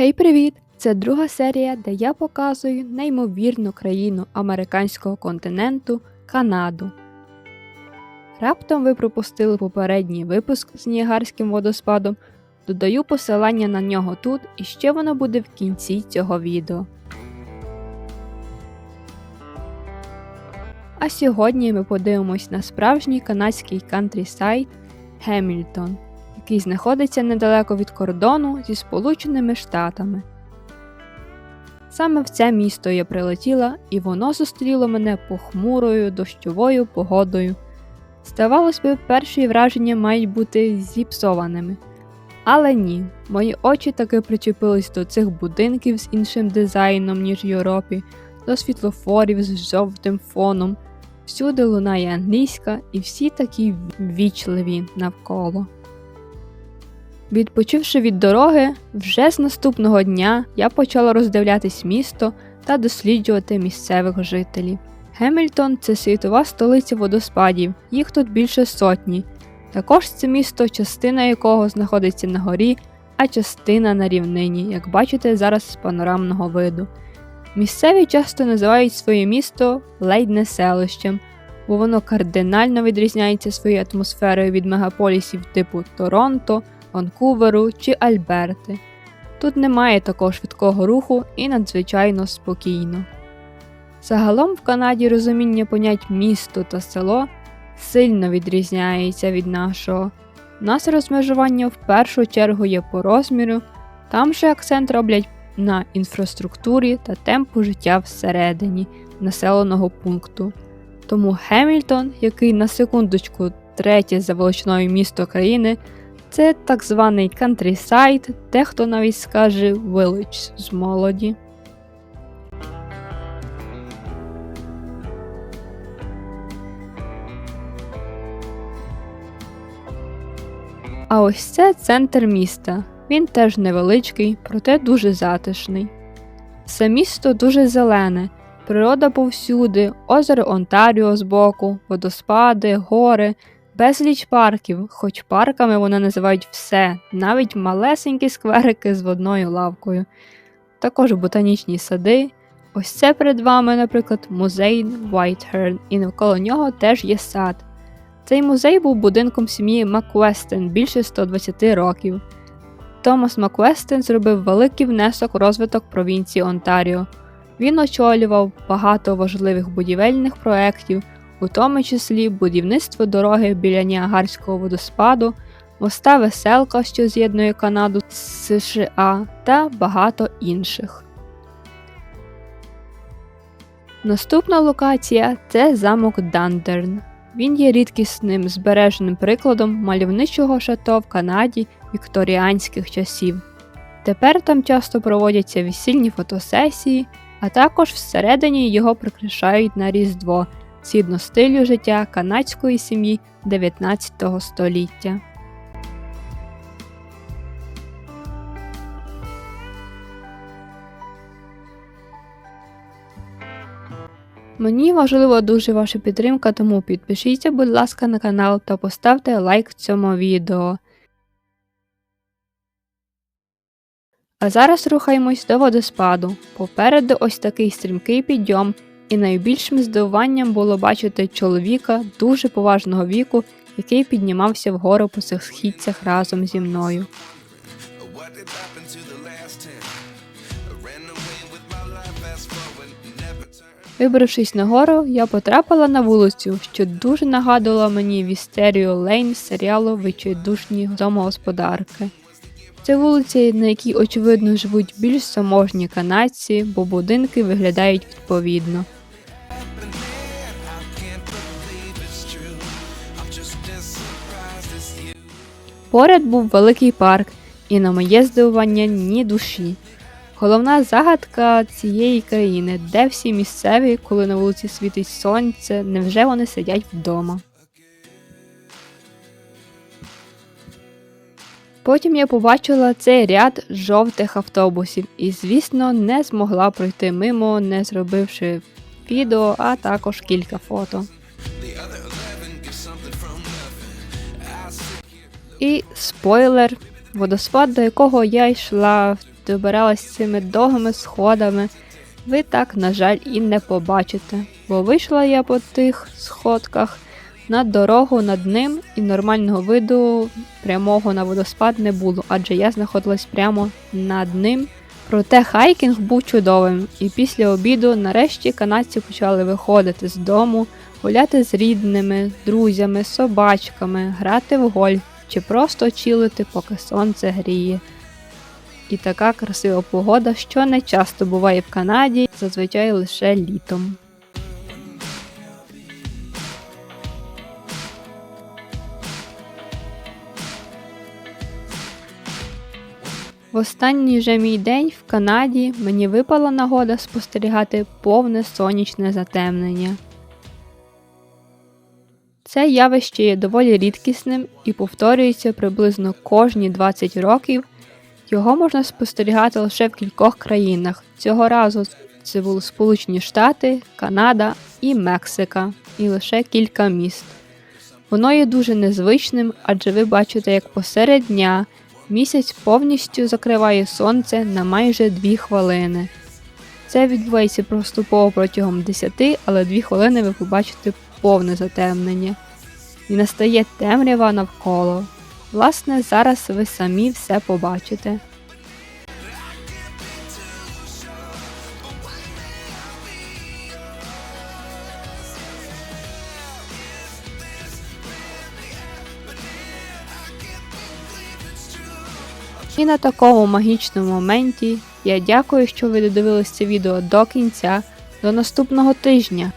Гей, привіт! Це друга серія, де я показую неймовірну країну американського континенту Канаду. Раптом ви пропустили попередній випуск з Ніагарським водоспадом. Додаю посилання на нього тут і ще воно буде в кінці цього відео. А сьогодні ми подивимось на справжній канадський кантрі-сайт Гемільтон, який знаходиться недалеко від кордону зі Сполученими Штатами. Саме в це місто я прилетіла, і воно зустріло мене похмурою дощовою погодою. Здавалось би, перші враження мають бути зіпсованими. Але ні, мої очі таки причепились до цих будинків з іншим дизайном, ніж в Європі, до світлофорів з жовтим фоном. Всюди лунає англійська, і всі такі ввічливі навколо. Відпочивши від дороги, вже з наступного дня я почала роздивлятись місто та досліджувати місцевих жителів. Гемільтон це світова столиця водоспадів, їх тут більше сотні. Також це місто, частина якого знаходиться на горі, а частина на рівнині, як бачите зараз з панорамного виду. Місцеві часто називають своє місто ледь не селищем, бо воно кардинально відрізняється своєю атмосферою від мегаполісів типу Торонто, Ванкуверу чи Альберти. Тут немає такого швидкого руху і надзвичайно спокійно. Загалом в Канаді розуміння понять місто та село сильно відрізняється від нашого. У нас розмежування в першу чергу є по розміру, там же акцент роблять на інфраструктурі та темпу життя всередині населеного пункту. Тому Гемільтон, який на секундочку третє за величиною місто країни, це так званий кантрісайд, дехто навіть скаже village з молоді. А ось це центр міста. Він теж невеличкий, проте дуже затишний. Все місто дуже зелене, природа повсюди, озеро Онтаріо збоку, водоспади, гори, безліч парків, хоч парками вони називають все, навіть малесенькі скверики з водною лавкою. Також ботанічні сади. Ось це перед вами, наприклад, музей Whitehern, і навколо нього теж є сад. Цей музей був будинком сім'ї Маквестен більше 120 років. Томас Маквестен зробив великий внесок у розвиток провінції Онтаріо. Він очолював багато важливих будівельних проєктів, у тому числі будівництво дороги біля Ніагарського водоспаду, моста Веселка, що з'єднує Канаду з США, та багато інших. Наступна локація це замок Дандерн. Він є рідкісним збереженим прикладом мальовничого шато в Канаді вікторіанських часів. Тепер там часто проводяться весільні фотосесії, а також всередині його прикрашають на Різдво згідно стилю життя канадської сім'ї 19 століття. Мені важлива дуже ваша підтримка, тому підпишіться, будь ласка, на канал та поставте лайк цьому відео. А зараз рухаємось до водоспаду. Попереду ось такий стрімкий підйом, і найбільшим здивуванням було бачити чоловіка дуже поважного віку, який піднімався вгору по цих східцях разом зі мною. Вибравшись нагору, я потрапила на вулицю, що дуже нагадувала мені Вістеріо Лейн з серіалу Відчайдушні домогосподарки. Це вулиця, на якій, очевидно, живуть більш заможні канадці, бо будинки виглядають відповідно. Поряд був великий парк, і на моє здивування ні душі. Головна загадка цієї країни, де всі місцеві, коли на вулиці світить сонце, невже вони сидять вдома? Потім я побачила цей ряд жовтих автобусів і, звісно, не змогла пройти мимо, не зробивши відео, а також кілька фото. І спойлер, водоспад, до якого я йшла добиралась цими довгими сходами, ви так, на жаль, і не побачите. Бо вийшла я по тих сходках на дорогу над ним, і нормального виду прямого на водоспад не було, адже я знаходилась прямо над ним. Проте хайкінг був чудовим, і після обіду нарешті канадці почали виходити з дому, гуляти з рідними, друзями, собачками, грати в гольф чи просто чилити, поки сонце гріє. І така красива погода, що не часто буває в Канаді, зазвичай лише літом. В останній же мій день в Канаді мені випала нагода спостерігати повне сонячне затемнення. Це явище є доволі рідкісним і повторюється приблизно кожні 20 років. Його можна спостерігати лише в кількох країнах. Цього разу це були Сполучені Штати, Канада і Мексика, і лише кілька міст. Воно є дуже незвичним, адже ви бачите, як посеред дня місяць повністю закриває сонце на майже 2 хвилини. Це відбувається поступово протягом 10, але 2 хвилини ви побачите повне затемнення. І настає темрява навколо. Власне, зараз ви самі все побачите. І на такому магічному моменті я дякую, що ви додивились це відео до кінця. До наступного тижня!